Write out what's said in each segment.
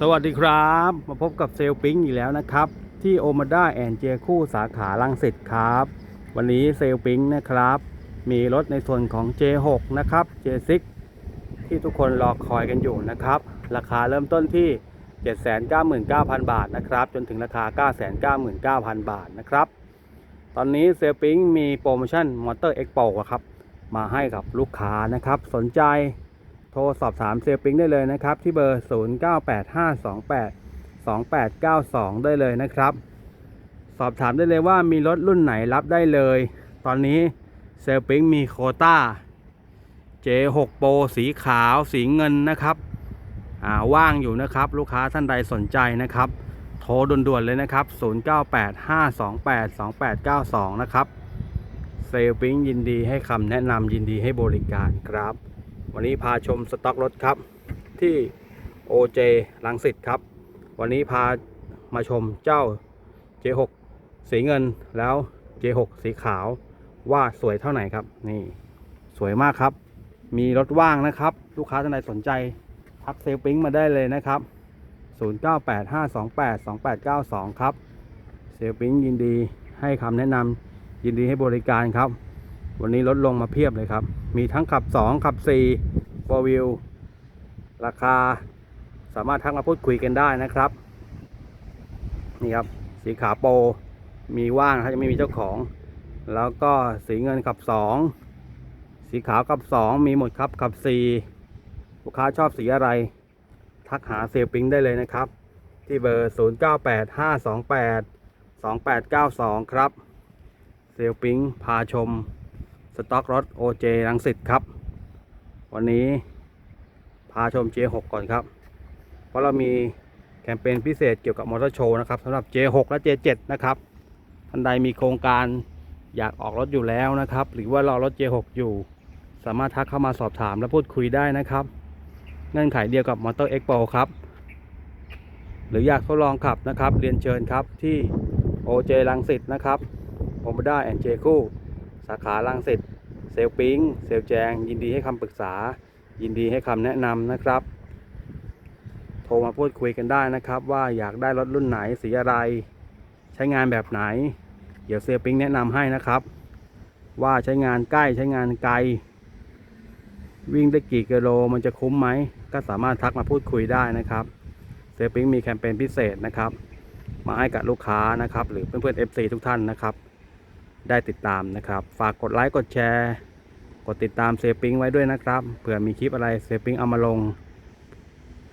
สวัสดีครับ มาพบกับเซลลปิงอีกแล้วนะครับ ที่โอมาด้าแอนเจคู่สาขาลังสิตครับ วันนี้เซลลปิงนะครับ มีรถในส่วนของ J6 นะครับ J6 ที่ทุกคนรอคอยกันอยู่นะครับ ราคาเริ่มต้นที่ 799,000 บาทนะครับ จนถึงราคา 999,000 บาทนะครับ ตอนนี้เซลลปิงมีโปรโมชั่นมอเตอร์เอ็กโปครับมาให้กับลูกค้านะครับ สนใจ โทรสอบถามเซลปิงได้เลยนะครับ ที่เบอร์ 098528 2892 ได้เลยนะครับ สอบถามได้เลยว่ามีรถรุ่นไหนรับได้เลย ตอนนี้เซลปิงมีโคต้า J6 Pro สีขาวสีเงินนะครับว่างอยู่นะครับ ลูกค้าท่านใดสนใจนะครับ โทรด่วนๆเลยนะครับ 0985282892 นะครับ เซลปิงยินดีให้คำแนะนำยินดีให้บริการครับ วันนี้พาชมสต็อกรถครับ ที่ OJ ลังสิตครับ วันนี้พามาชมเจ้า J6 สีเงินแล้ว J6 สีขาวว่าสวยเท่าไหร่ครับ นี่สวยมากครับ มีรถว่างนะครับ ลูกค้าท่านใดสนใจทักเซลปิงมาได้เลยนะครับ 0985282892 ครับ เซลปิงยินดีให้คำแนะนำยินดีให้บริการครับ วันนี้ลดลงมาเพียบเลยครับ มีทั้งขับ 2 ขับ4 4 wheel ราคาสามารถทักมาพูดคุยกันได้นะครับ นี่ครับ สีขาวโปมีว่างนะครับยังไม่มีเจ้าของ แล้วก็สีเงินขับ 2 สีขาวขับ 2 มีหมดครับขับ 4 ลูกค้าชอบสีอะไร ทักหาเซลปิงได้เลยนะครับ ที่เบอร์ 098528 2892 ครับ เซลปิงพาชม สต็อกรถ OJ รังสิตครับ วันนี้พาชม J6 ก่อนครับ เพราะเรามีแคมเปญพิเศษเกี่ยวกับมอเตอร์โชว์นะครับสำหรับ J6 และ J7 นะครับท่านใดมีโครงการอยากออกรถอยู่แล้วนะครับ หรือว่ารอรถ J6 อยู่ สามารถทักเข้ามาสอบถามและพูดคุยได้นะครับ เงื่อนไขเดียวกับ Motor Expo ครับ หรืออยากทดลองขับนะครับ เรียนเชิญครับที่ OJ รังสิตนะครับ o m a d a and J คู่ สาขาลังสิตเซลปิงเซลแจง ยินดีให้คำปรึกษา ยินดีให้คำแนะนำนะครับ โทรมาพูดคุยกันได้นะครับ ว่าอยากได้รถรุ่นไหนสีอะไรใช้งานแบบไหน เดี๋ยวเซลปิงแนะนำให้นะครับ ว่าใช้งานใกล้ใช้งานไกล วิ่งได้กี่กิโลมันจะคุ้มไหม ก็สามารถทักมาพูดคุยได้นะครับเซลปิงมีแคมเปญพิเศษนะครับ มาให้กับลูกค้านะครับ หรือเพื่อนๆ FC ทุกท่านนะครับ ได้ติดตามนะครับ ฝากกดไลค์กดแชร์ กดติดตามเซฟปิงไว้ด้วยนะครับเผื่อมีคลิปอะไรเซฟปิงเอามาลง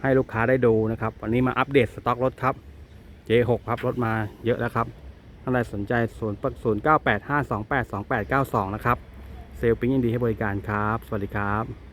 ให้ลูกค้าได้ดูนะครับ วันนี้มาอัปเดตสต็อกรถครับ J6 ครับรถมาเยอะแล้วครับท่านใดสนใจ0 0 9 8 5 2 8 2 8 9 2 นะครับ เซลปิงยินดีให้บริการครับ สวัสดีครับ